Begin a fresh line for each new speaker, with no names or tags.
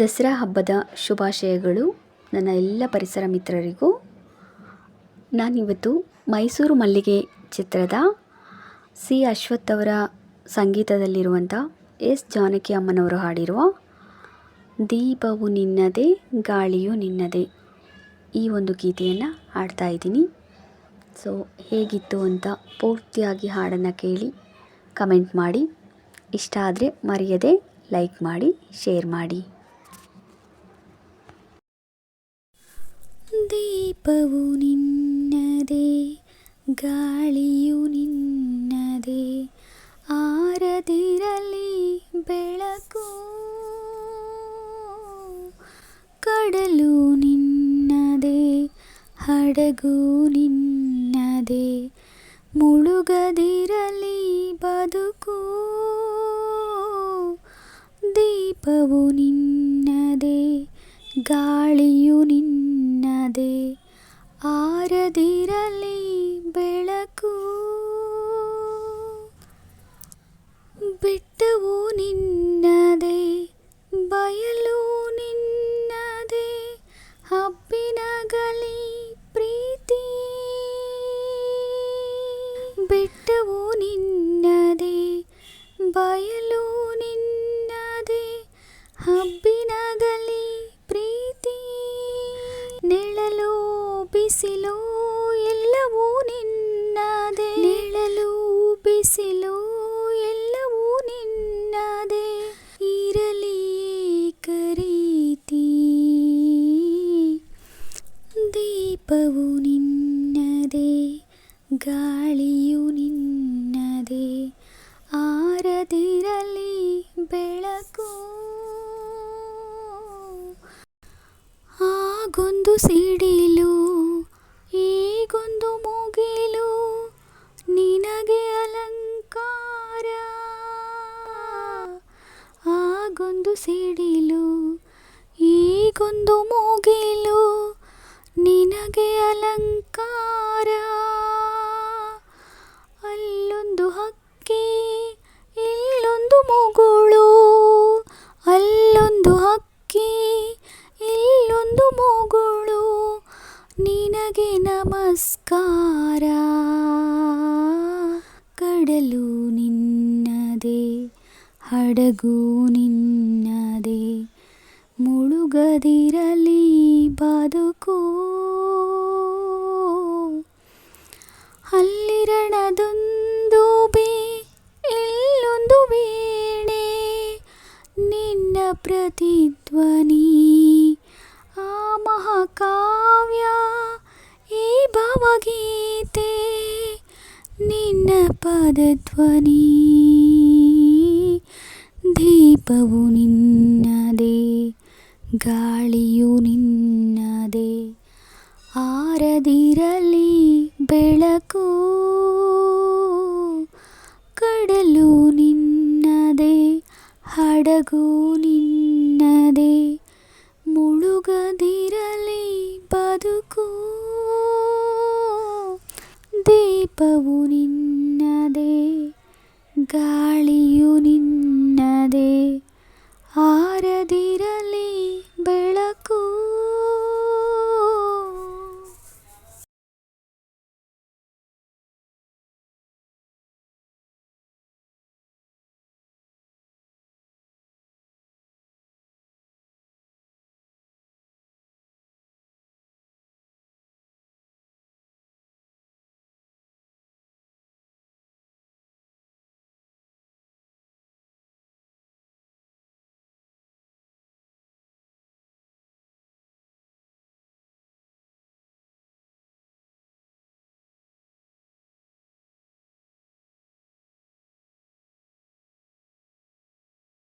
ದಸರಾ ಹಬ್ಬದ ಶುಭಾಶಯಗಳು ನನ್ನ ಎಲ್ಲ ಪರಿಸರ ಮಿತ್ರರಿಗೂ. ನಾನಿವತ್ತು ಮೈಸೂರು ಮಲ್ಲಿಗೆ ಚಿತ್ರದ ಸಿ ಅಶ್ವಥ್ ಅವರ ಸಂಗೀತದಲ್ಲಿರುವಂಥ ಎಸ್ ಜಾನಕಿ ಅಮ್ಮನವರು ಹಾಡಿರುವ ದೀಪವು ನಿನ್ನದೇ, ಗಾಳಿಯು ನಿನ್ನದೇ ಈ ಒಂದು ಗೀತೆಯನ್ನು ಹಾಡ್ತಾ ಇದ್ದೀನಿ. ಸೊ ಹೇಗಿತ್ತು ಅಂತ ಪೂರ್ತಿಯಾಗಿ ಹಾಡನ್ನು ಕೇಳಿ ಕಮೆಂಟ್ ಮಾಡಿ. ಇಷ್ಟ ಆದರೆ ಮರೆಯದೆ ಲೈಕ್ ಮಾಡಿ, ಶೇರ್ ಮಾಡಿ. ದೀಪವು ನಿನ್ನದೇ, ಗಾಳಿಯು ನಿನ್ನದೇ, ಆರದಿರಲಿ ಬೆಳಕು. ಕಡಲು ನಿನ್ನದೇ, ಹಡಗು ನಿನ್ನದೇ, ಮುಳುಗದಿರಲಿ ಬದುಕು. ದೀಪವು ನಿನ್ನದೇ, ಗಾಳಿಯು ನಿನ್ನದೇ ಆರದಿರಲಿ ಬೆಳಕು ಬೆಟ್ಟವು ನಿನ್ನದೇ ದೀಪವು ನಿನ್ನದೇ, ಗಾಳಿಯು ನಿನ್ನದೇ, ಆರದಿರಲಿ ಬೆಳಕು. ಆಗೊಂದು ಸಿಡಿಲು, ಈಗೊಂದು ಮುಗಿಲು, ನಿನಗೆ ಅಲಂಕಾರ. ಆಗೊಂದು ಸಿಡಿಲು, ಈಗೊಂದು ಮುಗಿಲು ನಿನಗೆ ಅಲಂಕಾರ. ಅಲ್ಲೊಂದು ಹಕ್ಕಿ, ಇಲ್ಲೊಂದು ಮುಗುಳು. ಅಲ್ಲೊಂದು ಹಕ್ಕಿ, ಇಲ್ಲೊಂದು ಮುಗುಳು. ನಿನಗೆ ನಮಸ್ಕಾರ. ಕಡಲು ನಿನ್ನದೆ, ಹಡಗು ನಿನ್ನದೆ. ಮುಳುಗದಿರಲಿ. ಬದುಕು. ಅಲ್ಲಿರಣದೊಂದು ಬೇ, ಇಲ್ಲೊಂದು ವೀಣೆ ನಿನ್ನ ಪ್ರತಿಧ್ವನಿ, ಆ ಮಹಾಕಾವ್ಯ, ಈ ಭಾವಗೀತೆ, ನಿನ್ನ ಪದಧ್ವನಿ. ದೀಪವು ನಿನ್ನದೇ ಗಾಳಿಯು ನಿನ್ನದೇ. ಆರದಿರಲಿ ಬೆಳಕು. ಕಡಲು ನಿನ್ನದೇ. ಹಡಗು ನಿನ್ನದೇ. ಮುಳುಗದಿರಲಿ ಬದುಕು. ದೀಪವು ನಿನ್ನದೇ. ಗಾಳಿಯು ನಿನ್ನದೇ.